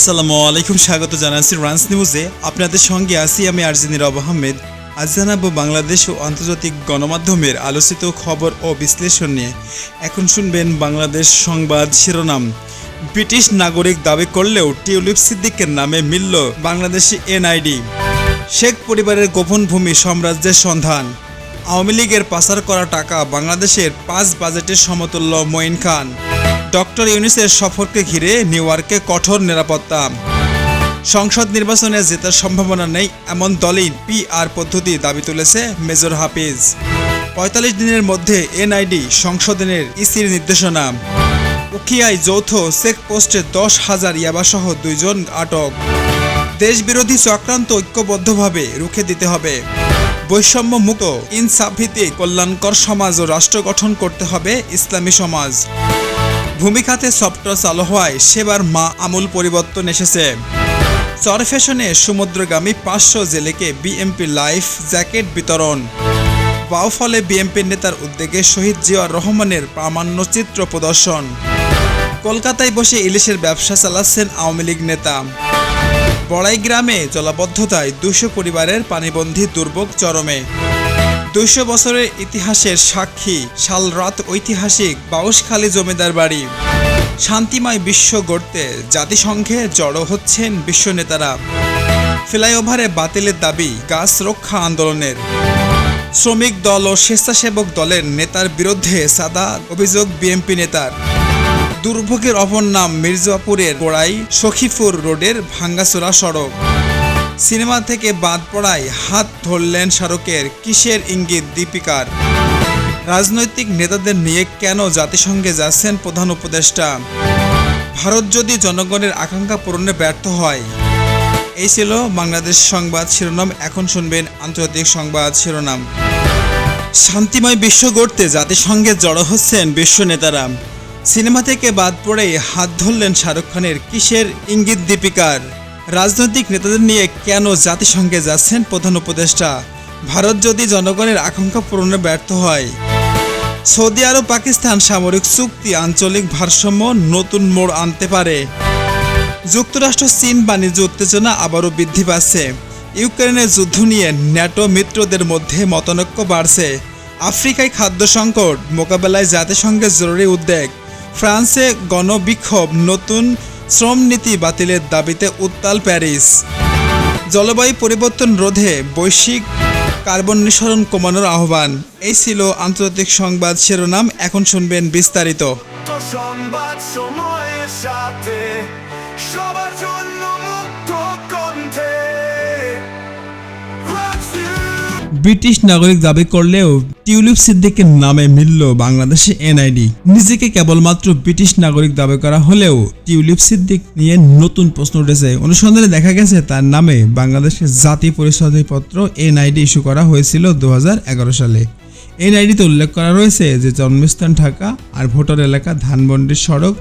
আসসালামু আলাইকুম, স্বাগত জানাচ্ছি রান্স নিউজে আপনাদের সঙ্গে আছি আমি আরজিনী রব আহমেদ। আজ জানাব বাংলাদেশ ও আন্তর্জাতিক গণমাধ্যমের আলোচিত খবর ও বিশ্লেষণ নিয়ে। এখন শুনবেন বাংলাদেশ সংবাদ শিরোনাম। ব্রিটিশ নাগরিক দাবি করলেও টিউলিপ সিদ্দিকের নামে মিলল বাংলাদেশি এনআইডি। শেখ পরিবারের গোপন ভূমি সাম্রাজ্যের সন্ধান। আওয়ামী লীগের পাচার করা টাকা বাংলাদেশের পাঁচ বাজেটের সমতুল্য মঈন খান। ডক্টর ইউনিসের সফরকে ঘিরে নিউ ইয়র্কে কঠোর নিরাপত্তা। সংসদ নির্বাচনে জেতার সম্ভাবনা নেই, এমন দলই পিআর পদ্ধতি দাবি তুলেছে মেজর হাফিজ। পঁয়তাল্লিশ দিনের মধ্যে এনআইডি সংশোধনের ইসির নির্দেশনা। উখিয়ায় যৌথ চেকপোস্টে দশ হাজার ইয়াবাসহ দুইজন আটক। দেশবিরোধী চক্রান্ত ঐক্যবদ্ধভাবে রুখে দিতে হবে। বৈষম্য মুক্ত ইনসাফভিত্তিক কল্যাণকর সমাজ ও রাষ্ট্র গঠন করতে হবে ইসলামী সমাজ। ভূমিখাতে সফটওয়্যার চালু হওয়ায় সেবার মা আমূল পরিবর্তন এসেছে। চর ফ্যাশনে সমুদ্রগামী পাঁচশো জেলেকে বিএমপি লাইফ জ্যাকেট বিতরণ। বাউফলে বিএমপি নেতার উদ্যোগে শহীদ জিয়াউর রহমানের প্রামাণ্য চিত্র প্রদর্শন। কলকাতায় বসে ইলিশের ব্যবসা চালাচ্ছেন আওয়ামী লীগ নেতা। বড়াই গ্রামে জলাবদ্ধতায় দুশো পরিবারের পানিবন্ধী দুর্ভোগ চরমে। দুইশো বছরের ইতিহাসের সাক্ষী শালরাত ঐতিহাসিক বাউশখালী জমিদার বাড়ি। শান্তিময় বিশ্ব গড়তে জাতিসংঘে জড়ো হচ্ছেন বিশ্ব নেতারা। ফ্লাইওভারে বাতিলের দাবি, গাছ রক্ষা আন্দোলনের। শ্রমিক দল ও স্বেচ্ছাসেবক দলের নেতার বিরুদ্ধে সাদা অভিযোগ বিএনপি নেতার। দুর্ভোগের অপর নাম মির্জাপুরের গোড়াই সখীপুর রোডের ভাঙ্গাচোরা সড়ক। সিনেমা থেকে বাদ পড়ায় হাত ধরলেন শাহরুখের। কিসের ইঙ্গিত দীপিকার? রাজনৈতিক নেতাদের নিয়ে কেন জাতিসংঘে যাচ্ছেন প্রধান উপদেষ্টা? ভারত যদি জনগণের আকাঙ্ক্ষা পূরণে ব্যর্থ হয়? এই ছিল বাংলাদেশ সংবাদ শিরোনাম। এখন শুনবেন আন্তর্জাতিক সংবাদ শিরোনাম। শান্তিময় বিশ্ব গড়তে জাতিসংঘে জড়ো হচ্ছেন বিশ্ব নেতারা। সিনেমা থেকে বাদ পড়ে হাত ধরলেন শাহরুখ খানের। কিসের ইঙ্গিত দীপিকার? রাজনৈতিক নেতাদের নিয়ে কেন জাতিসংঘে যাচ্ছেন প্রধান উপদেষ্টা? ভারত যদি জনগণের আকাঙ্ক্ষা পূরণে ব্যর্থ হয়? সৌদি আরব, পাকিস্তান সামরিক চুক্তি আঞ্চলিক ভারসাম্য নতুন মোড় আনতে পারে। যুক্তরাষ্ট্র, চীন বাণিজ্য উত্তেজনা আবারও বৃদ্ধি পাচ্ছে। ইউক্রেনের যুদ্ধ নিয়ে ন্যাটো মিত্রদের মধ্যে মতনৈক্য বাড়ছে। আফ্রিকায় খাদ্য সংকট, মোকাবেলায় জাতিসংঘের জরুরি উদ্বেগ। ফ্রান্সে গণবিক্ষোভ, নতুন শ্রম নীতি বাতিলের দাবিতে উত্তাল প্যারিস। জলবায়ু পরিবর্তন রোধে বৈশ্বিক কার্বন নিঃসরণ কমানোর আহ্বান। এই ছিল আন্তর্জাতিক সংবাদ শিরোনাম, এখন শুনবেন বিস্তারিত। ব্রিটিশ নাগরিক দাবি করলেও টিউলিপ সিদ্দিকের নামে মিলল বাংলাদেশে এনআইডি। নিজেকে কেবলমাত্র ব্রিটিশ নাগরিক দাবি করা হলেও টিউলিপ সিদ্দিক নিয়ে নতুন প্রশ্ন উঠেছে। অনুসন্ধানে দেখা গেছে তার নামে বাংলাদেশের জাতি পত্র এনআইডি ইস্যু করা হয়েছিল দু হাজার এগারো সালে। এনআইডিতে উল্লেখ করা রয়েছে যে জন্মস্থান ঢাকা আর ভোটার এলাকা ধানমন্ডির সড়ক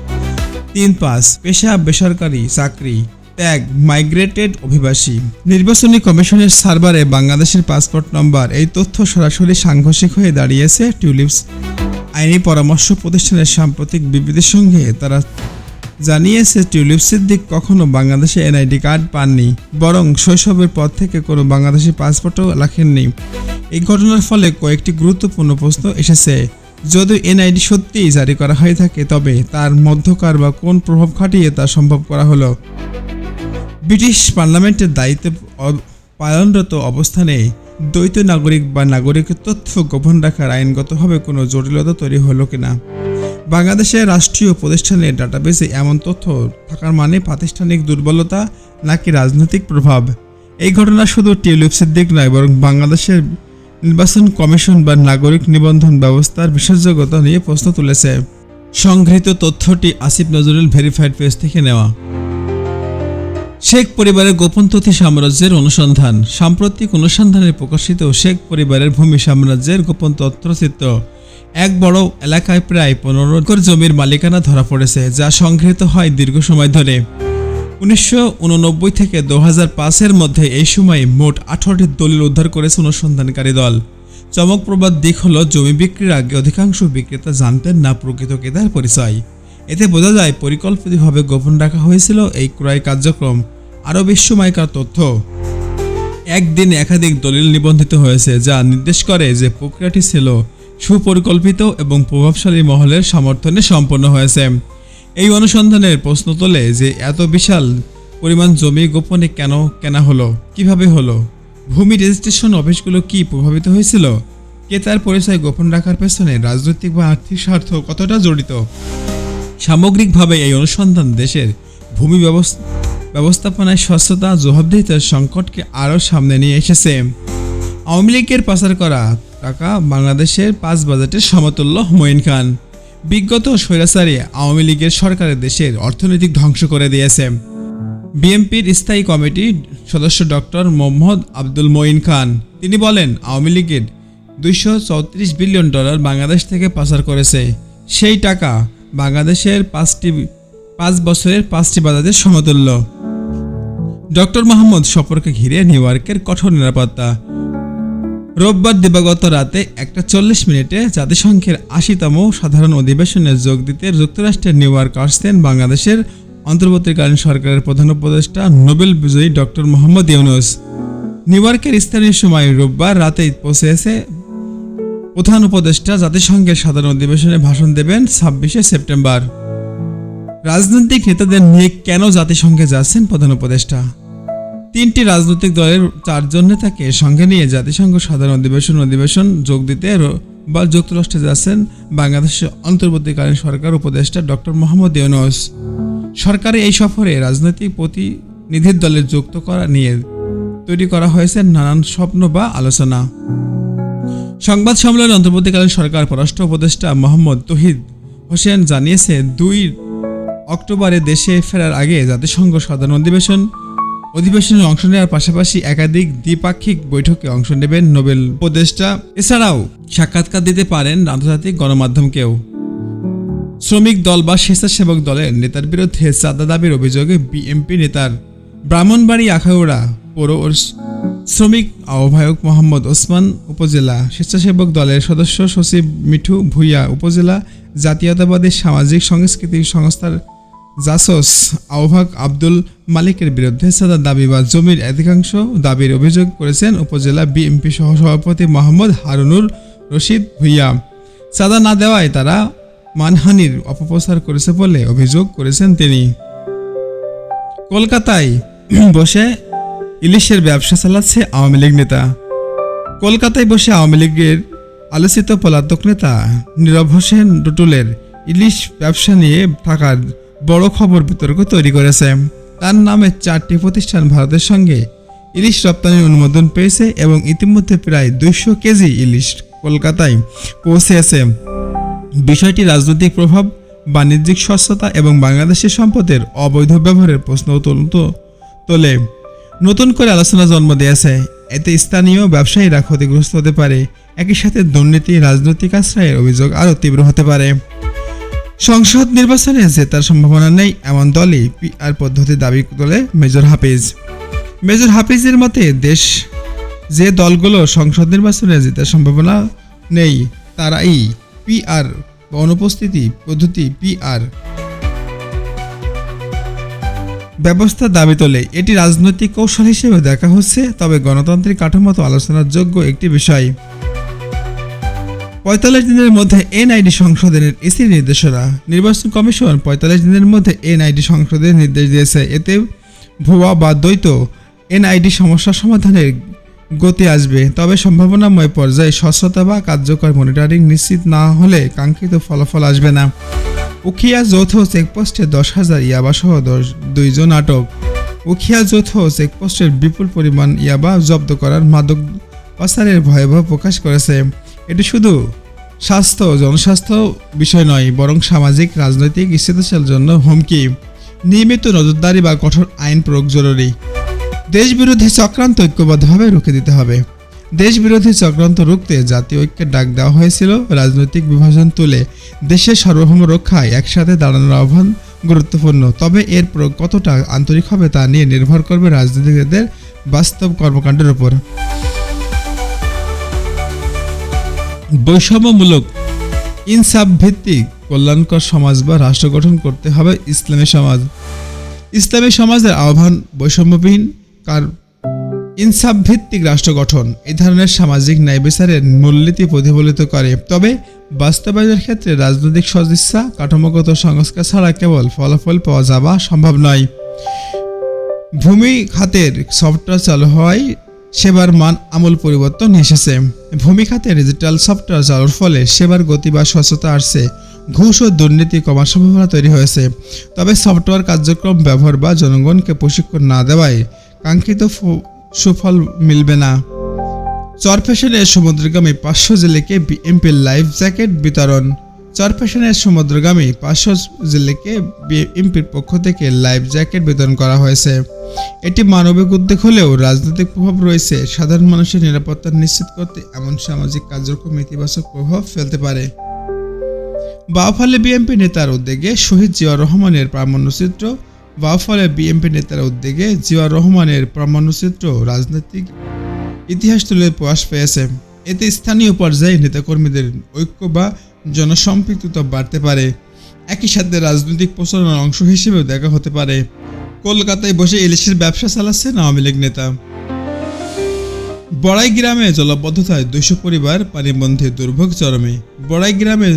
তিন পাঁচ, পেশা, বেসরকারি চাকরি। ত্যাগ মাইগ্রেটেড অভিবাসী। নির্বাচনী কমিশনের সার্ভারে বাংলাদেশের পাসপোর্ট নম্বর এই তথ্য সরাসরি সাংঘর্ষিক হয়ে দাঁড়িয়েছে টিউলিপস আইনি পরামর্শ প্রতিষ্ঠানের সাম্প্রতিক বিবৃতির সঙ্গে তারা জানিয়েছে টিউলিপ সিদ্দিক কখনো বাংলাদেশে এনআইডি কার্ড পাননি, বরং শৈশবের পর থেকে কোনো বাংলাদেশি পাসপোর্টও রাখেননি। এই ঘটনার ফলে কয়েকটি গুরুত্বপূর্ণ প্রশ্ন এসেছে। যদি এনআইডি সত্যিই জারি করা হয়ে থাকে, তবে তার মধ্যকার বা কোন প্রভাব খাটিয়ে তা সম্ভব করা হলো? ব্রিটিশ পার্লামেন্টের দায়িত্বে পালনরত অবস্থানে দ্বৈত নাগরিক বা নাগরিকের তথ্য গোপন রাখার আইনগতভাবে কোনো জটিলতা তৈরি হলো কিনা? বাংলাদেশের রাষ্ট্রীয় প্রতিষ্ঠানের ডাটাবেসে এমন তথ্য থাকার মানে প্রাতিষ্ঠানিক দুর্বলতা নাকি রাজনৈতিক প্রভাব? এই ঘটনা শুধু টিউলিপসের দিক নয়, বরং বাংলাদেশের নির্বাচন কমিশন বা নাগরিক নিবন্ধন ব্যবস্থার বিশ্বাসযোগ্যতা নিয়ে প্রশ্ন তুলেছে। সংগৃহীত তথ্যটি আসিফ নজরুল ভেরিফাইড পেজ থেকে নেওয়া। শেখ পরিবারের গোপন তথ্য সাম্রাজ্যের অনুসন্ধান। সাম্প্রতিক অনুসন্ধানে প্রকাশিত শেখ পরিবারের ভূমি সাম্রাজ্যের গোপন তথ্যচিত্র, এক বড় এলাকায় প্রায় পনেরো একর জমির মালিকানা ধরা পড়েছে, যা সংগৃহীত হয় দীর্ঘ সময় ধরে। উনিশশো উননব্বই থেকে দু হাজার পাঁচের মধ্যে এই সময়ে মোট আঠারোটি দলিল উদ্ধার করেছে অনুসন্ধানকারী দল। চমকপ্রবাদ দিক হল, জমি বিক্রির আগে অধিকাংশ বিক্রেতা জানতেন না প্রকৃত ক্রেতার পরিচয়। এতে বোঝা যায় পরিকল্পিতভাবে গোপন রাখা হয়েছিল এই ক্রয় কার্যক্রম আরও বিস্ময়কর তথ্য। একদিন একাধিক দলিল নিবন্ধিত হয়েছে যা নির্দেশ করে যে প্রক্রিয়াটি ছিল সুপরিকল্পিত এবং প্রভাবশালী মহলের সমর্থনে সম্পন্ন হয়েছে। এই অনুসন্ধানের প্রশ্ন তোলে যে এত বিশাল পরিমাণ জমি গোপনে কেন কেনা হলো? কীভাবে হলো? ভূমি রেজিস্ট্রেশন অফিসগুলো কি প্রভাবিত হয়েছিল? কে তার পরিচয় গোপন রাখার পেছনে রাজনৈতিক বা আর্থিক স্বার্থ কতটা জড়িত? সামগ্রিকভাবে এই অনুসন্ধান দেশের ভূমি ব্যবস্থা ব্যবস্থাপনায় স্বচ্ছতা জবাবদিহিতার সংকটকে আরও সামনে নিয়ে এসেছে। আওয়ামী লীগের পাচার করা টাকা বাংলাদেশের পাঁচ বাজেটের সমতুল্য হুমায়ুন খান। বিগত স্বৈরাচারী আওয়ামী লীগের সরকারের দেশের অর্থনৈতিক ধ্বংস করে দিয়েছে। বিএনপির স্থায়ী কমিটির সদস্য ডক্টর মোহাম্মদ আব্দুল মঈন খান। তিনি বলেন, আওয়ামী লীগের দুইশো চৌত্রিশ বিলিয়ন ডলার বাংলাদেশ থেকে পাচার করেছে। সেই টাকা বাংলাদেশের পাঁচটি, পাঁচ বছরের পাঁচটি বাজারের সমতুল্য। ডক্টর মোহাম্মদ সফরকে ঘিরে নিউ ইয়র্কের কঠোর নিরাপত্তা। রোববার দিবাগত রাতে একটা চল্লিশ মিনিটে জাতিসংঘের আশিতম সাধারণ অধিবেশনে যোগ দিতে যুক্তরাষ্ট্রের নিউ ইয়র্ক আসছেন বাংলাদেশের অন্তর্বর্তীকালীন সরকারের প্রধান উপদেষ্টা, নোবেল বিজয়ী ডক্টর মোহাম্মদ ইউনুস। নিউ ইয়র্কের স্থানীয় সময় রোববার রাতেই পৌঁছেছে প্রধান উপদেষ্টা জাতিসংঘের সাধারণ অধিবেশনে ভাষণ দেবেন ছাব্বিশে সেপ্টেম্বর। রাজনৈতিক নেতাদের নিয়ে কেন জাতিসংঘে যাচ্ছেন প্রধান উপদেষ্টা? তিনটি রাজনৈতিক দলের চারজন নেতাকে সঙ্গে নিয়ে জাতিসংঘ সাধারণ অধিবেশন অধিবেশন যোগ দিতে বা যুক্তরাষ্ট্রে যাচ্ছেন বাংলাদেশের অন্তর্বর্তীকালীন সরকার উপদেষ্টা ডক্টর মোহাম্মদ ইউনুস। সরকারের এই সফরে রাজনৈতিক প্রতিনিধির দলের যুক্ত করা নিয়ে তৈরি করা হয়েছে নানান স্বপ্ন বা আলোচনা। সংবাদ সম্মেলনে অন্তর্বর্তীকালীন সরকার পররাষ্ট্র উপদেষ্টা মোহাম্মদ তহিদ হোসেন জানিয়েছে, দুই অক্টোবরে দেশে ফেরার আগে জাতিসংঘ সাধারণ অধিবেশন, অধিবেশনে অংশ নেওয়ার পাশাপাশি একাধিক দ্বিপাক্ষিক বৈঠকে অংশ নেবেন নোবেল উপদেষ্টা। এছাড়াও সাক্ষাৎকার দিতে পারেন আন্তর্জাতিক গণমাধ্যমকেও। শ্রমিক দল বা স্বেচ্ছাসেবক দলের নেতার বিরুদ্ধে চাঁদা দাবির অভিযোগে বিএমপি নেতার ব্রাহ্মণবাড়ি আখাউড়া পৌর শ্রমিক আহ্বায়ক মোহাম্মদ ওসমান উপজেলা স্বেচ্ছাসেবক দলের সদস্য সচিব মিঠু ভুইয়া উপজেলা জাতীয়তাবাদী সামাজিক সাংস্কৃতিক সংস্থার জাসস আহ্বায়ক আব্দুল মালিকের বিরুদ্ধে সাদা দাবি বা জমির অধিকাংশ দাবির অভিযোগ করেছেন উপজেলা বিএমপি সহ সভাপতি মোহাম্মদ হারুনুর রশিদ ভুইয়া। চাঁদা না দেওয়ায় তারা মানহানির অপপ্রচার করেছে বলে অভিযোগ করেছেন তিনি। কলকাতায় বসে ইলিশের ব্যবসা চালাচ্ছে আওয়ামী লীগ নেতা। কলকাতায় বসে আওয়ামী লীগের আলোচিত পলাতক নেতা নীরব হোসেন ডুটুলের ইলিশ ব্যবসা নিয়ে থাকার বড় খবর বিতর্ক তৈরি করেছে। তার নামে চারটি প্রতিষ্ঠান ভারতের সঙ্গে ইলিশ রপ্তানির অনুমোদন পেয়েছে এবং ইতিমধ্যে প্রায় দুইশো কেজি ইলিশ কলকাতায় পৌঁছেছে। বিষয়টি রাজনৈতিক প্রভাব, বাণিজ্যিক স্বচ্ছতা এবং বাংলাদেশের সম্পদের অবৈধ ব্যবহারের প্রশ্ন তোলে। নতুন করে আলোচনা জন্ম দিয়েছে এতে স্থানীয় ব্যবসায়ীরা ক্ষতিগ্রস্ত হতে পারে। একই সাথে দুর্নীতি, রাজনৈতিক আশ্রয়ের অভিযোগ আরও তীব্র হতে পারে। সংসদ নির্বাচনে জেতার সম্ভাবনা নেই, এমন দলই পিআর পদ্ধতি দাবি তোলে মেজর হাফিজ। মেজর হাফিজের মতে, দেশ যে দলগুলো সংসদ নির্বাচনে জেতার সম্ভাবনা নেই। তারাই পিআর বা অনুপস্থিতি পদ্ধতি পিআর ব্যবস্থা দাবি তোলে এটি রাজনৈতিক কৌশল হিসেবে দেখা হচ্ছে, তবে গণতান্ত্রিক কাঠামো তো আলোচনার যোগ্য একটি বিষয়। পঁয়তাল্লিশ দিনের মধ্যে এনআইডি সংশোধনের ইসি নির্দেশনা। নির্বাচন কমিশন পঁয়তাল্লিশ দিনের মধ্যে এনআইডি সংশোধনের নির্দেশ দিয়েছে। এতে ভুয়া বা দ্বৈত এনআইডি সমস্যা সমাধানের গতি আসবে। তবে সম্ভাবনাময় পর্যায়ে স্বচ্ছতা বা কার্যকর মনিটরিং নিশ্চিত না হলে কাঙ্ক্ষিত ফলাফল আসবে না। উখিয়া যৌথ চেকপোস্টে দশ হাজার ইয়াবাসহ দশ, দুইজন আটক। উখিয়া যৌথ চেকপোস্টের বিপুল পরিমাণ ইয়াবা জব্দ করার মাদক পাচারের ভয়াবহ প্রকাশ করেছে। এটি শুধু স্বাস্থ্য জনস্বাস্থ্য বিষয় নয়, বরং সামাজিক, রাজনৈতিক স্থিতিশীল জন্য হুমকি। নিয়মিত নজরদারি বা কঠোর আইন প্রয়োগ জরুরি। দেশবিরোধী চক্রান্ত ঐক্যবদ্ধভাবে রুখে দিতে হবে। দেশবিরোধী চক্রান্ত রুখতে জাতীয় ঐক্যের ডাক দেওয়া হয়েছিল রাজনৈতিক বিভাজন তুলে। দেশের সার্বভৌম রক্ষায় একসাথে দাঁড়ানোর আহ্বান গুরুত্বপূর্ণ। তবে এর প্রয়োগ কতটা আন্তরিক হবে তা নিয়ে নির্ভর করবে রাজনীতিবিদদের বাস্তব কর্মকাণ্ডের উপর। বৈষম্যমূলক ইনসাফ ভিত্তিক কল্যাণকর সমাজ বা রাষ্ট্র গঠন করতে হবে ইসলামী সমাজ। ইসলামী সমাজের আহ্বান বৈষম্যবিহীন কার ইনসাফ ভিত্তিক রাষ্ট্র গঠন। এই ধরনের সামাজিক ন্যায় বিচারের মূলনীতি প্রতিফলিত করে। তবে বাস্তবায়নের ক্ষেত্রে রাজনৈতিক সদিচ্ছা, কাঠামোগত সংস্কার ছাড়া কেবল ফলাফল পাওয়া যাওয়া সম্ভব নয়। ভূমি খাতের সফটওয়্যার চালু হওয়ায় সেবার মান আমূল পরিবর্তন এসেছে। ভূমি খাতে ডিজিটাল সফটওয়্যার চালুর ফলে সেবার গতি বা স্বচ্ছতা আসছে। ঘুষ ও দুর্নীতি কমার সম্ভাবনা তৈরি হয়েছে। তবে সফটওয়্যার কার্যক্রম ব্যবহার বা জনগণকে প্রশিক্ষণ না দেওয়ায় কাঙ্ক্ষিত সুফল মিলবে না। চরফ্যাশনের সমুদ্রগামী পাঁচশো জেলেকে বিএমপির লাইফ জ্যাকেট বিতরণ। চরফ্যাশনের সমুদ্রগামী পাঁচশো জেলেকে বিএমপির পক্ষ থেকে লাইফ জ্যাকেট বিতরণ করা হয়েছে। এটি মানবিক উদ্যোগ হলেও রাজনৈতিক প্রভাব রয়েছে। সাধারণ মানুষের নিরাপত্তা নিশ্চিত করতে এমন সামাজিক কার্যক্রম ইতিবাচক প্রভাব ফেলতে পারে। বাউফলে বিএনপি নেতার উদ্যোগে শহীদ জিয়াউর রহমানের প্রামাণ্যচিত্র বাউফলে বিএনপি নেতার উদ্যোগে জিয়াউর রহমানের প্রামাণ্যচিত্র রাজনৈতিক ইতিহাস তুলে প্রকাশ পেয়েছে। এতে স্থানীয় পর্যায়ে নেতাকর্মীদের ঐক্য বা জনসম্পৃক্ততা বাড়তে পারে। একই সাথে রাজনৈতিক প্রচারণার অংশ হিসেবেও দেখা হতে পারে। কলকাতায় বসে ইলিশের ব্যবসা চালাচ্ছেন আওয়ামী লীগ নেতা। বড়াই গ্রামে জলাবদ্ধতায় দুইশো পরিবার পানিবন্ধে দুর্ভোগ চরমে। বড়াই গ্রামে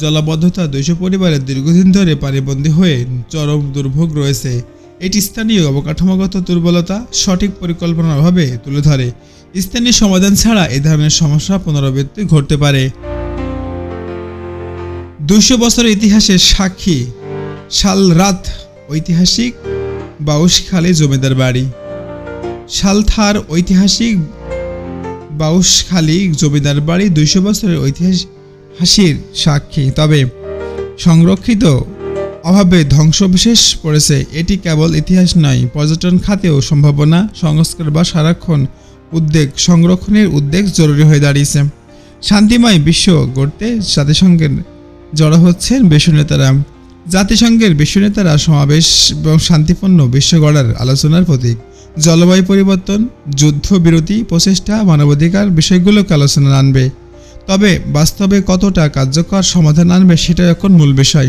জলাবদ্ধতা দুইশো পরিবারের দীর্ঘদিন ধরে পানিবন্দী হয়ে চরম দুর্ভোগ রয়েছে। এটি স্থানীয় অবকাঠামোগত দুর্বলতা সঠিক পরিকল্পনার অভাবে তুলে ধরে। স্থানীয় সমাধান ছাড়া এ ধরনের সমস্যা পুনরাবৃত্তি ঘটতে পারে। দুশো বছরের ইতিহাসের সাক্ষী শালরাত ঐতিহাসিক বাউশখালী জমিদার বাড়ি। শালথার ঐতিহাসিক বাউশখালী জমিদার বাড়ি দুইশো বছরের ঐতিহাস হাসির সাক্ষী। তবে সংরক্ষিত অভাবে ধ্বংসবিশেষ পড়েছে, এটি কেবল ইতিহাস নয়, পর্যটন খাতেও সম্ভাবনা, সংস্কার বা সারাক্ষণ উদ্বেগ, সংরক্ষণের উদ্বেগ জরুরি হয়ে দাঁড়িয়েছে। শান্তিময় বিশ্ব গড়তে জাতিসংঘের জড়ো হচ্ছেন বিশ্ব নেতারা। জাতিসংঘের বিশ্ব নেতারা সমাবেশ এবং শান্তিপূর্ণ বিশ্ব গড়ার আলোচনার প্রতীক। জলবায়ু পরিবর্তন, যুদ্ধবিরতি, প্রচেষ্টা, মানবাধিকার বিষয়গুলোকে আলোচনা আনবে। তবে বাস্তবে কতটা কার্যকর সমাধান আনবে সেটা এখন মূল বিষয়।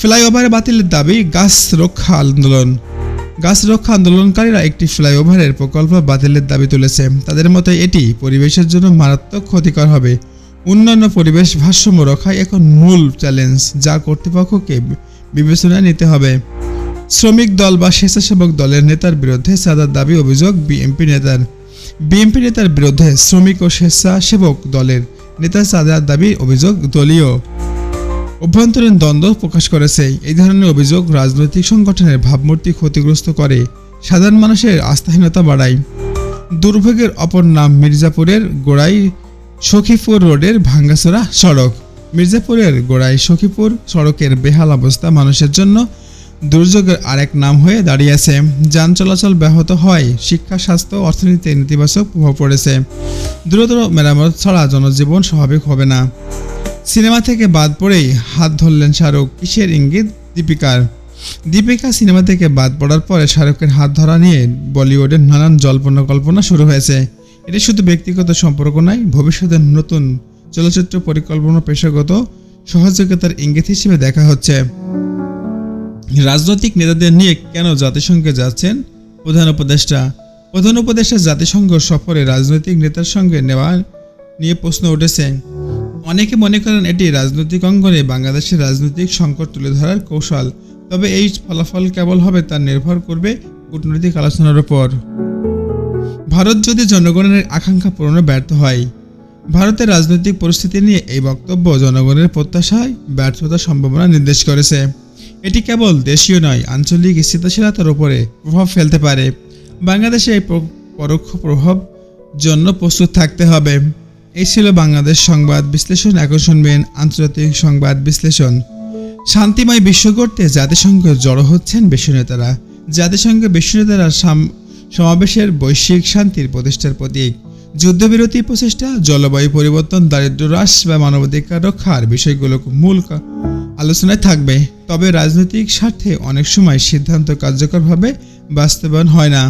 ফ্লাইওভার বাতিলের দাবি, গাছ রক্ষা আন্দোলন। গাছ রক্ষা আন্দোলনকারীরা একটি ফ্লাইওভারের প্রকল্প বাতিলের দাবি তুলেছে। তাদের মতে এটি পরিবেশের জন্য মারাত্মক ক্ষতিকর হবে। উন্নয়ন ও পরিবেশ ভারসাম্য রক্ষাই এখন মূল চ্যালেঞ্জ, যা কর্তৃপক্ষকে বিবেচনায় নিতে হবে। শ্রমিক দল বা স্বেচ্ছাসেবক দলের নেতার বিরুদ্ধে সাদার দাবি, অভিযোগ বিএনপি নেতার। বিএনপি নেতার বিরুদ্ধে শ্রমিক ও স্বেচ্ছাসেবক দলের নেতা সাদার দাবি, অভিযোগ দলীয়। অভ্যন্তরীণ দ্বন্দ্ব প্রকাশ করেছে। এই ধরনের অভিযোগ রাজনৈতিক সংগঠনের ভাবমূর্তি ক্ষতিগ্রস্ত করে সাধারণ মানুষের আস্থাহীনতা বাড়ায়। দুর্ভোগের অপর নাম মির্জাপুরের গোড়াই সখীপুর রোডের ভাঙ্গাচোরা সড়ক। মির্জাপুরের গোড়াই সখীপুর সড়কের বেহাল অবস্থা মানুষের জন্য দুর্যোগের আরেক নাম হয়ে দাঁড়িয়েছে, যান চলাচল ব্যাহত হয়, শিক্ষা, স্বাস্থ্য অর্থনীতিতে নেতিবাচক প্রভাব পড়েছে। দ্রুততর মেরামত ছাড়া জনজীবন স্বাভাবিক হবে না। সিনেমা থেকে বাদ পড়েই হাত ধরলেন শাহরুখ। কিসের ইঙ্গিত? দীপিকার। দীপিকা সিনেমা থেকে বাদ পড়ার পরে শাহরুখের হাত ধরা নিয়ে বলিউডের নানান জল্পনা কল্পনা শুরু হয়েছে। এটি শুধু ব্যক্তিগত সম্পর্ক নয়, ভবিষ্যতের নতুন চলচ্চিত্র পরিকল্পনা পেশাগত সহযোগিতার ইঙ্গিত হিসেবে দেখা হচ্ছে। রাজনৈতিক নেতাদের নিয়ে কেন জাতিসংঘে যাচ্ছেন? প্রধান উপদেষ্টা প্রধান উপদেষ্টা জাতিসংঘ সফরে রাজনৈতিক নেতার সঙ্গে নেওয়া নিয়ে প্রশ্ন উঠেছে অনেকে মনে করেন এটি রাজনৈতিক অঙ্গনে বাংলাদেশের রাজনৈতিক সংকট তুলে ধরার কৌশল, তবে এই ফলাফল কেবল হবে তা নির্ভর করবে কূটনৈতিক আলোচনার উপর। ভারত যদি জনগণের আকাঙ্ক্ষা পূরণে ব্যর্থ হয়, ভারতের রাজনৈতিক পরিস্থিতি নিয়ে এই বক্তব্য জনগণের প্রত্যাশায় ব্যর্থতার সম্ভাবনা নির্দেশ করেছে। এটি কেবল দেশীয় নয়, আঞ্চলিক স্থিতিশীলতার উপরে প্রভাব ফেলতে পারে। বাংলাদেশে এই পরোক্ষ প্রভাব জন্য প্রস্তুত থাকতে হবে। এই ছিল বাংলাদেশ সংবাদ বিশ্লেষণ। এখন শুনবেন আন্তর্জাতিক সংবাদ বিশ্লেষণ। শান্তিময় বিশ্ব গড়তে জাতিসংঘ জড়ো হচ্ছেন বিশ্ব নেতারা। জাতিসংঘে বিশ্ব নেতারা সমাবেশের বৈশ্বিক শান্তির প্রতিষ্ঠার প্রতীক। যুদ্ধবিরতি প্রচেষ্টা, জলবায়ু পরিবর্তন দারিদ্র হ্রাস বা মানবাধিকার রক্ষার বিষয়গুলো মূল আলোচনায় থাকবে। তবে রাজনৈতিক স্বার্থে অনেক সময় সিদ্ধান্ত কার্যকরভাবে বাস্তবায়ন হয় না।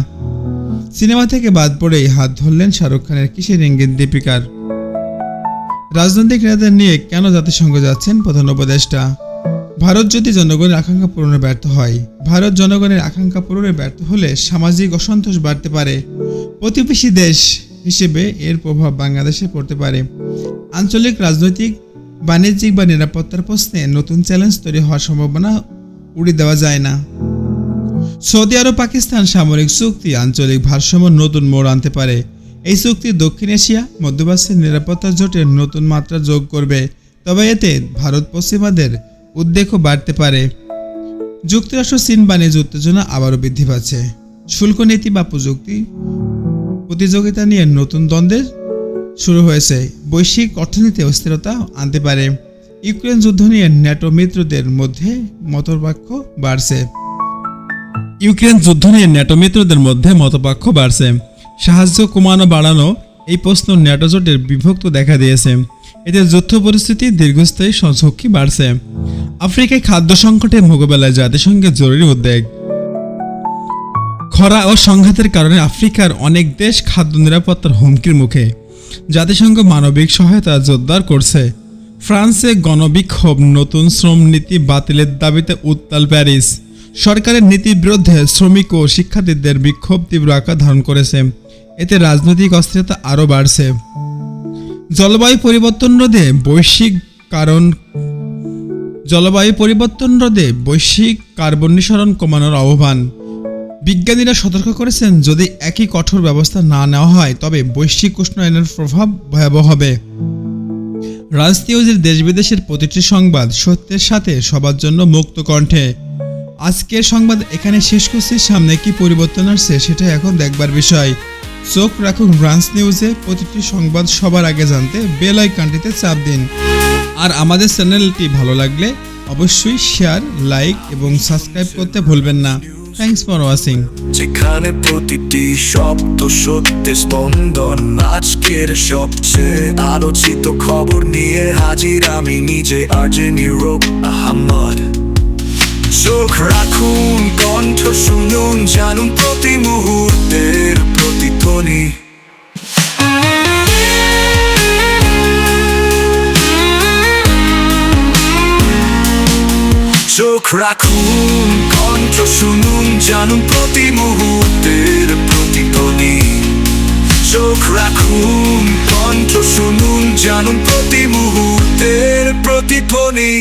সিনেমা থেকে বাদ পড়েই হাত ধরলেন শাহরুখ খানের কিসের ইঙ্গিত দীপিকার? রাজনৈতিক নেতাদের নিয়ে কেন জাতিসংঘ যাচ্ছেন প্রধান উপদেষ্টা? ভারত যদি জনগণের আকাঙ্ক্ষা পূরণে ব্যর্থ হয়, ভারত জনগণের আকাঙ্ক্ষা পূরণে ব্যর্থ হলে সামাজিক অসন্তোষ বাড়তে পারে। প্রতিবেশী দেশ হিসেবে এর প্রভাব বাংলাদেশে পড়তে পারে। আঞ্চলিক রাজনৈতিক, বাণিজ্যিক বা নিরাপত্তার প্রশ্নে নতুন চ্যালেঞ্জ তৈরি হওয়ার সম্ভাবনা উড়ে দেওয়া যায় না। সৌদি আরব পাকিস্তান সামরিক চুক্তি আঞ্চলিক ভারসাম্য নতুন মোড় আনতে পারে। এই চুক্তি দক্ষিণ এশিয়া, মধ্যপ্রাচ্যের নিরাপত্তা জোটের নতুন মাত্রা যোগ করবে। তবে এতে ভারত পশ্চিমাদের উদ্বেগও বাড়তে পারে। যুক্তরাষ্ট্র, চীন বাণিজ্য উত্তেজনা আবারও বৃদ্ধি পাচ্ছে। শুল্ক নীতি বা প্রযুক্তি প্রতিযোগিতা নিয়ে নতুন দ্বন্দ্বের শুরু হয়েছে। বৈশ্বিক অর্থনীতি অস্থিরতা আনতে পারে। ইউক্রেন যুদ্ধ নিয়ে ন্যাটো মিত্রদের মধ্যে মতবাক্য বাড়ছে। ইউক্রেন যুদ্ধ নিয়ে ন্যাটো মিত্রদের মধ্যে মতপাক্ষ বাড়ছে। সাহায্য কমানো বাড়ানো এই প্রশ্ন ন্যাটো জোটের বিভক্ত দেখা দিয়েছে। এতে যুদ্ধ পরিস্থিতি দীর্ঘস্থায়ী ঝুঁকি বাড়ছে। আফ্রিকায় খাদ্য সংকটের মোকাবেলায় জাতিসংঘের জরুরি উদ্বেগ খরা ও সংঘাতের কারণে আফ্রিকার অনেক দেশ খাদ্য নিরাপত্তার হুমকির মুখে। জাতিসংঘ মানবিক সহায়তা জোরদার করছে। ফ্রান্সে গণবিক্ষোভ, নতুন শ্রম নীতি বাতিলের দাবিতে উত্তাল প্যারিস। সরকারের নীতির বিরুদ্ধে শ্রমিক ও শিক্ষার্থীদের বিক্ষোভ তীব্র আকার ধারণ করেছে। এতে রাজনৈতিক অস্থিরতা আরও বাড়ছে। জলবায়ু পরিবর্তন রোধে বৈশ্বিক কারণ জলবায়ু পরিবর্তন রোধে বৈশ্বিক কার্বন নিঃসরণ কমানোর আহ্বান। বিজ্ঞানীরা সতর্ক করেছেন, যদি একই কঠোর ব্যবস্থা না নেওয়া হয়, তবে বৈশ্বিক উষ্ণায়নের প্রভাব ভয়াবহ হবে। রাজ নিউজের দেশ বিদেশের প্রতিটি সংবাদ সত্যের সাথে সবার জন্য মুক্ত কণ্ঠে। আজকের সংবাদ এখানে শেষ করছি, সামনে কি পরিবর্তন আসছে সেটা এখন দেখবার বিষয়। চোখ রাখুন ব্রাঞ্চ নিউজে, প্রতিটি সংবাদ সবার আগে জানতে বেল আইকনটিতে চাপ দিন। আর আমাদের চ্যানেলটি ভালো লাগলে অবশ্যই শেয়ার, লাইক এবং সাবস্ক্রাইব করতে ভুলবেন না। থ্যাংকস ফর ওয়াচিং যেখানে প্রতিটি শব্দ সত্যের স্পন্দন, আজকের সবচেয়ে আলোচিত খবর নিয়ে হাজির আমি নিজে আর্জেনি রোগ আহমদ। চোখ রাখুন, কণ্ঠ শুনুন, জানুন প্রতি মুহূর্তের প্রতিধ্বনি। চোখ রাখুন কণ্ঠ শুনুন জানুন প্রতি মুহূর্তের প্রতিধ্বনি। চোখ রাখুন কণ্ঠ শুনুন জানুন প্রতি মুহূর্তের প্রতিধ্বনি।